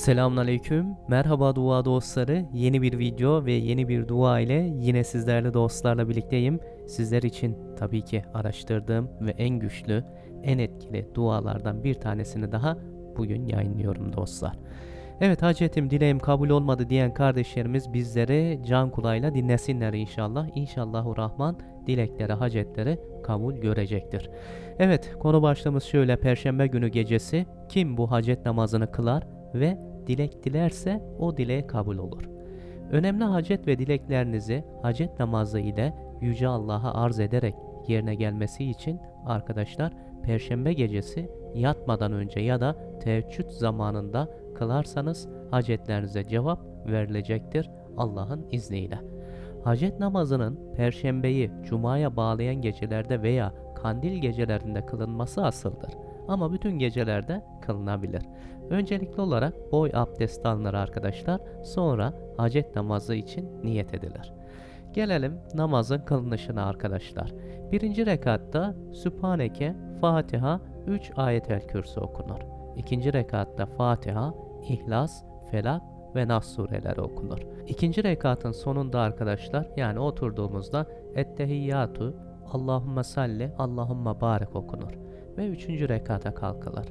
Selamünaleyküm. Merhaba dua dostları. Yeni bir video ve yeni bir dua ile yine sizlerle dostlarla birlikteyim. Sizler için tabii ki araştırdığım ve en güçlü, en etkili dualardan bir tanesini daha bugün yayınlıyorum dostlar. Evet hacetim dileğim kabul olmadı diyen kardeşlerimiz bizleri can kulağıyla dinlesinler inşallah. İnşallahu Rahman dilekleri, hacetleri kabul görecektir. Evet konu başlığımız şöyle Perşembe günü gecesi kim bu hacet namazını kılar ve dilek dilerse o dileğe kabul olur. Önemli hacet ve dileklerinizi hacet namazı ile Yüce Allah'a arz ederek yerine gelmesi için arkadaşlar Perşembe gecesi yatmadan önce ya da teheccüd zamanında kılarsanız hacetlerinize cevap verilecektir Allah'ın izniyle. Hacet namazının perşembeyi cumaya bağlayan gecelerde veya kandil gecelerinde kılınması asıldır. Ama bütün gecelerde kılınabilir. Öncelikli olarak boy abdest alınır arkadaşlar. Sonra hacet namazı için niyet edilir. Gelelim namazın kılınışına arkadaşlar. Birinci rekatta Sübhaneke, Fatiha, 3 ayetel kürsü okunur. İkinci rekatta Fatiha, İhlas, Felak ve Nas sureleri okunur. İkinci rekatın sonunda arkadaşlar yani oturduğumuzda Ettehiyyatu, Allahümme salli, Allahümme barek okunur. Ve üçüncü rekata kalkılır.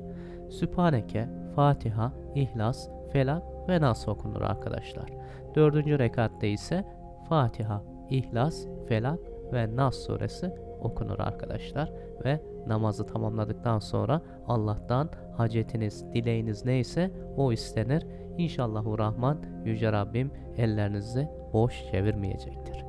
Sübhaneke, Fatiha, İhlas, Felak ve Nas okunur arkadaşlar. Dördüncü rekatta ise Fatiha, İhlas, Felak ve Nas suresi okunur arkadaşlar. Ve namazı tamamladıktan sonra Allah'tan hacetiniz, dileğiniz neyse o istenir. İnşallahu Rahman Yüce Rabbim ellerinizi boş çevirmeyecektir.